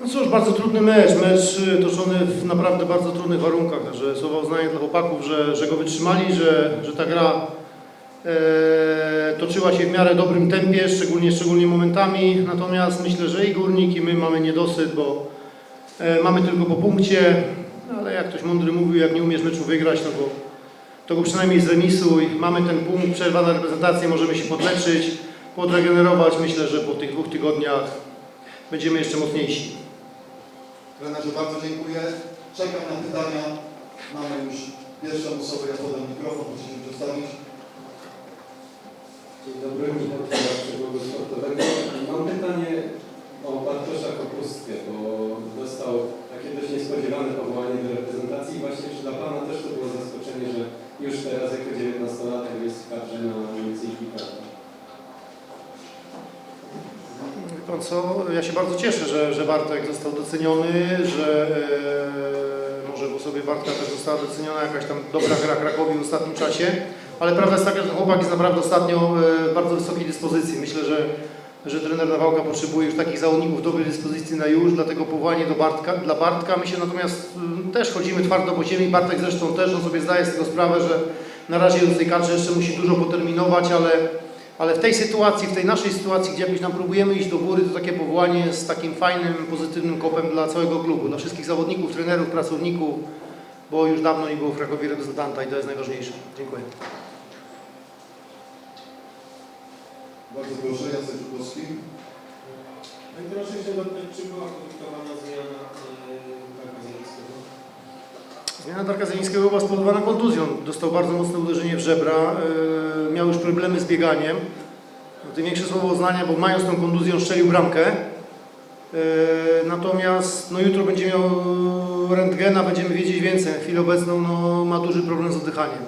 No cóż, bardzo trudny mecz, mecz y, toczony w naprawdę bardzo trudnych warunkach, także słowa uznania dla chłopaków, że, że go wytrzymali, że, że ta gra e, toczyła się w miarę dobrym tempie, szczególnie, szczególnie momentami, natomiast myślę, że i Górnik i my mamy niedosyt, bo e, mamy tylko po punkcie, no, ale jak ktoś mądry mówił, jak nie umiesz meczu wygrać, no bo to go przynajmniej zremisuj, mamy ten punkt, przerwa na reprezentację, możemy się podleczyć, podregenerować, myślę, że po tych dwóch tygodniach będziemy jeszcze mocniejsi. Trenerze, bardzo dziękuję. Czekam na pytania. Mamy już pierwszą osobę, ja podam mikrofon, proszę się przedstawić. Dzień dobry, Michał Sportowego. Mam pytanie o Bartosza Kopustkę, bo dostał takie dość niespodziewane powołanie do reprezentacji. Właśnie czy dla Pana też to było zaskoczenie, że już teraz jako 19-latek jest w kadrze na ulicy Pikarda? Co, ja się bardzo cieszę, że, że Bartek został doceniony, że e, może w osobie Bartka też została doceniona jakaś tam dobra gra Krakowi w ostatnim czasie, ale prawda jest taka, że chłopak jest naprawdę ostatnio e, w bardzo wysokiej dyspozycji. Myślę, że, że trener Nawałka potrzebuje już takich zawodników dobrej dyspozycji na już, dlatego powołanie do Bartka, dla Bartka. My się natomiast mm, też chodzimy twardo po ziemi, Bartek zresztą też, on sobie zdaje z tego sprawę, że na razie w tej kadrze jeszcze musi dużo poterminować, ale ale w tej sytuacji, w tej naszej sytuacji, gdzie jakoś nam próbujemy iść do góry, to takie powołanie jest takim fajnym, pozytywnym kopem dla całego klubu, dla wszystkich zawodników, trenerów, pracowników, bo już dawno nie było w Krakowie reprezentanta i to jest najważniejsze. Dziękuję. Bardzo proszę, Jacek Żukowski. Proszę się dopytać, czy była podyktowana zmiana Karka Zielońskiego? Zmiana Darka Zelińskiego była spowodowana kontuzją. Dostał bardzo mocne uderzenie w żebra, yy, miał już problemy z bieganiem. Tym większe słowo uznania, bo mając tą kontuzją strzelił bramkę. Yy, natomiast no, jutro będzie miał rentgena, będziemy wiedzieć więcej. Na chwilę obecną no, ma duży problem z oddychaniem.